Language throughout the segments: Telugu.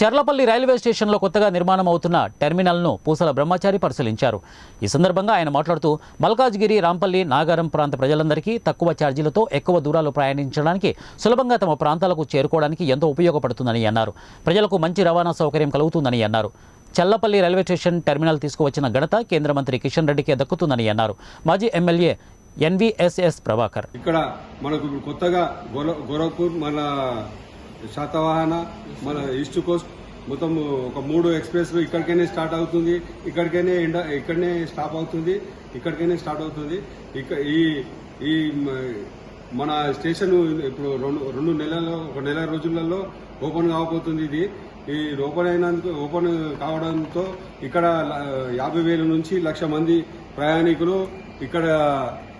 చెర్లపల్లి రైల్వే స్టేషన్లో కొత్తగా నిర్మాణం అవుతున్న టెర్మినల్ను పూసల బ్రహ్మచారి పరిశీలించారు. ఈ సందర్భంగా ఆయన మాట్లాడుతూ మల్కాజ్గిరి రాంపల్లి నాగారం ప్రాంత ప్రజలందరికీ తక్కువ ఛార్జీలతో ఎక్కువ దూరాలు ప్రయాణించడానికి సులభంగా తమ ప్రాంతాలకు చేరుకోవడానికి ఎంతో ఉపయోగపడుతుందని అన్నారు. ప్రజలకు మంచి రవాణా సౌకర్యం కలుగుతుందని అన్నారు. చల్లపల్లి రైల్వే స్టేషన్ టెర్మినల్ తీసుకువచ్చిన ఘనత కేంద్ర మంత్రి కిషన్ రెడ్డికే దక్కుతుందని అన్నారు. మాజీ ఎమ్మెల్యే ఎన్వీఎస్ఎస్ ప్రభాకర్. ఇక్కడ మనకు కొత్తగా గోరఖ్పూర్ మన శాతవాహన మన ఈస్ట్ కోస్ట్ మొత్తం ఒక మూడు ఎక్స్ప్రెస్ ఇక్కడికైనా స్టార్ట్ అవుతుంది ఇక్కడికైనా ఎండ ఇక్కడనే స్టాప్ అవుతుంది ఇక్కడికైనా స్టార్ట్ అవుతుంది. ఇక ఈ ఈ మన స్టేషన్ ఇప్పుడు రెండు రెండు నెలల్లో ఒక నెల రోజులలో ఓపెన్ కాకపోతుంది ఇది. ఈ ఓపెన్ అయినందుకు ఓపెన్ కావడంతో ఇక్కడ యాభై వేల నుంచి లక్ష మంది ప్రయాణికులు ఇక్కడ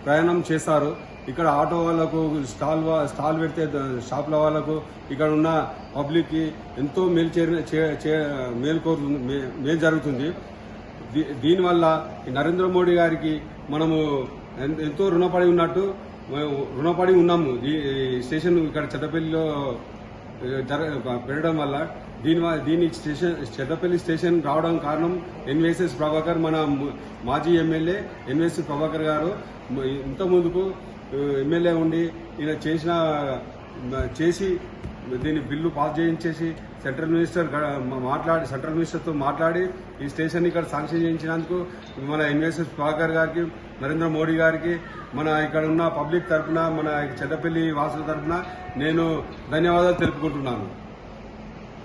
ప్రయాణం చేస్తారు. ఇక్కడ ఆటో వాళ్ళకు స్టాల్ స్టాల్ పెడితే షాప్ల వాళ్ళకు ఇక్కడ ఉన్న పబ్లిక్కి ఎంతో మేలు చేరి చే- చే- మేలు కోరుతుంది మే- మేలు జరుగుతుంది. దీ- దీనివల్ల నరేంద్ర మోడీ గారికి మనము ఎంతో రుణపడి ఉన్నట్టు రుణపడి ఉన్నాము. ఈ స్టేషన్ ఇక్కడ చెత్తపల్లిలో జర పెరగడం వల్ల దీని దీని స్టేషన్ చెత్తపల్లి స్టేషన్ రావడం కారణం ఎన్విఎస్ఎస్ ప్రభాకర్ మన మాజీ ఎమ్మెల్యే ఎన్విఎస్ ప్రభాకర్ గారు ఇంత ముందుకు ఎమ్మెల్యే ఉండి ఈయన చేసిన చేసి దీన్ని బిల్లు పాస్ చేయించేసి సెంట్రల్ మినిస్టర్ గ- మాట్లాడి సెంట్రల్ మినిస్టర్తో మాట్లాడి ఈ స్టేషన్ ఇక్కడ శాంక్షన్ చేయించినందుకు మన ఎన్విఎస్ఎస్ ప్రభాకర్ గారికి నరేంద్ర మోడీ గారికి మన ఇక్కడ ఉన్న పబ్లిక్ తరఫున మన చెడ్డపల్లి వాసుల తరఫున నేను ధన్యవాదాలు తెలుపుకుంటున్నాను.